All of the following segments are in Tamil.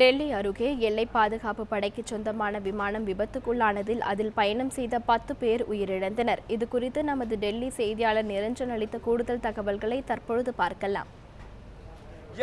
டெல்லி அருகே எல்லை பாதுகாப்பு படைக்கு சொந்தமான விமானம் விபத்துக்குள்ளானதில் அதில் பயணம் செய்த பத்து பேர் உயிரிழந்தனர். இது குறித்து நமது டெல்லி செய்தியாளர் நிரஞ்சன் அளித்த கூடுதல் தகவல்களை தற்பொழுது பார்க்கலாம்.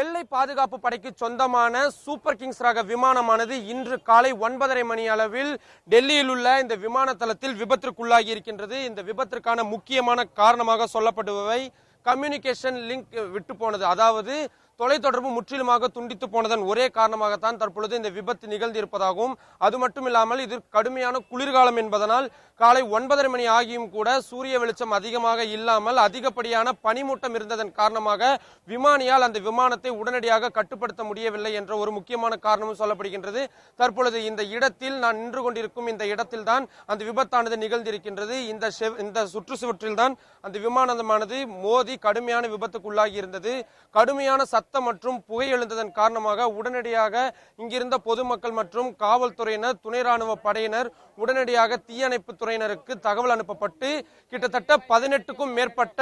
எல்லை பாதுகாப்பு படைக்கு சொந்தமான சூப்பர் கிங்ஸ் ரக விமானமானது இன்று காலை ஒன்பதரை மணி அளவில் டெல்லியில் உள்ள இந்த விமான தளத்தில் விபத்திற்குள்ளாகி இருக்கின்றது. இந்த விபத்திற்கான முக்கியமான காரணமாக சொல்லப்படுபவை கம்யூனிகேஷன் லிங்க் விட்டு போனது. அதாவது தொலைத்தொடர்பு முற்றிலுமாக துண்டித்து போனதன் ஒரே காரணமாகத்தான் தற்பொழுது இந்த விபத்து நிகழ்ந்திருப்பதாகவும் அது மட்டும் இல்லாமல் இது கடுமையான குளிர்காலம் என்பதனால் காலை ஒன்பதரை மணி ஆகியும் கூட சூரிய வெளிச்சம் அதிகமாக இல்லாமல் அதிகப்படியான பனிமூட்டம் இருந்ததன் காரணமாக விமானியால் அந்த விமானத்தை உடனடியாக கட்டுப்படுத்த முடியவில்லை என்ற ஒரு முக்கியமான காரணமும் சொல்லப்படுகின்றது. தற்பொழுது இந்த இடத்தில் நான் நின்று கொண்டிருக்கும் இந்த இடத்தில் தான் அந்த விபத்தானது நிகழ்ந்திருக்கின்றது. இந்த செவ்- இந்த சுற்றுச்சுவற்றில் தான் அந்த விமானமானது மோதி கடுமையான விபத்துக்குள்ளாகி இருந்தது கடுமையான சத்தம் மற்றும் புகை எழுந்ததன் காரணமாக உடனடியாக இங்கிருந்த பொதுமக்கள் மற்றும் காவல்துறையினர் துணை ராணுவ படையினர் உடனடியாக தீயணைப்பு துறையினருக்கு தகவல் அனுப்பப்பட்டு கிட்டத்தட்ட பதினெட்டுக்கும் மேற்பட்ட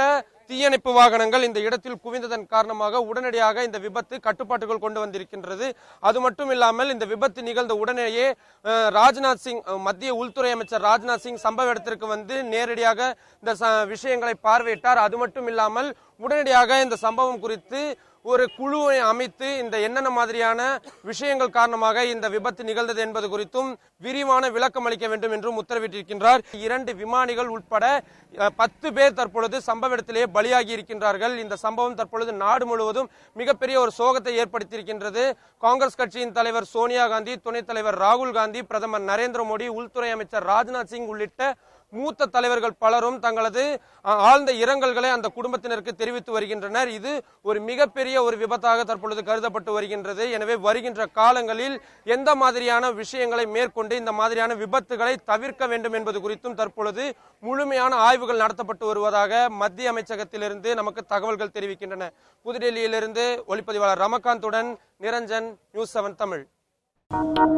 தீயணைப்பு வாகனங்கள் இந்த இடத்தில் குவிந்ததன் காரணமாக உடனடியாக இந்த விபத்து கட்டுப்பாட்டுக்குள் கொண்டு வந்திருக்கின்றது. அது மட்டும் இல்லாமல் இந்த விபத்து நிகழ்ந்த உடனேயே ராஜ்நாத் சிங் மத்திய உள்துறை அமைச்சர் ராஜ்நாத் சிங் சம்பவ இடத்திற்கு வந்து நேரடியாக இந்த ச- விஷயங்களை பார்வையிட்டார். அது மட்டும் இல்லாமல் உடனடியாக இந்த சம்பவம் குறித்து ஒரு குழுவை அமைத்து இந்த என்னென்ன மாதிரியான விஷயங்கள் காரணமாக இந்த விபத்து நிகழ்ந்தது என்பது குறித்தும் விரிவான விளக்கம் அளிக்க வேண்டும் என்றும் உத்தரவிட்டிருக்கின்றார். இரண்டு விமானிகள் உட்பட பத்து பேர் தற்பொழுது சம்பவ இடத்திலேயே பலியாகி இருக்கின்றார்கள். இந்த சம்பவம் தற்பொழுது நாடு முழுவதும் மிகப்பெரிய ஒரு சோகத்தை ஏற்படுத்தியிருக்கின்றது. காங்கிரஸ் கட்சியின் தலைவர் சோனியா காந்தி துணைத் தலைவர் ராகுல் காந்தி பிரதமர் நரேந்திர மோடி உள்துறை அமைச்சர் ராஜ்நாத் சிங் உள்ளிட்ட மூத்த தலைவர்கள் பலரும் தங்களது ஆழ்ந்த இரங்கல்களை அந்த குடும்பத்தினருக்கு தெரிவித்து வருகின்றனர். இது ஒரு மிகப்பெரிய ஒரு விபத்தாக தற்பொழுது கருதப்பட்டு வருகின்றது. எனவே வருகின்ற காலங்களில் எந்த மாதிரியான விஷயங்களை மேற்கொண்டு இந்த மாதிரியான விபத்துகளை தவிர்க்க வேண்டும் என்பது குறித்தும் தற்பொழுது முழுமையான ஆய்வுகள் நடத்தப்பட்டு வருவதாக மத்திய அமைச்சகத்திலிருந்து நமக்கு தகவல்கள் தெரிவிக்கின்றன. புதுடெல்லியிலிருந்து ஒளிப்பதிவாளர் ரமகாந்துடன் Niranjan news seven Tamil. Thank you.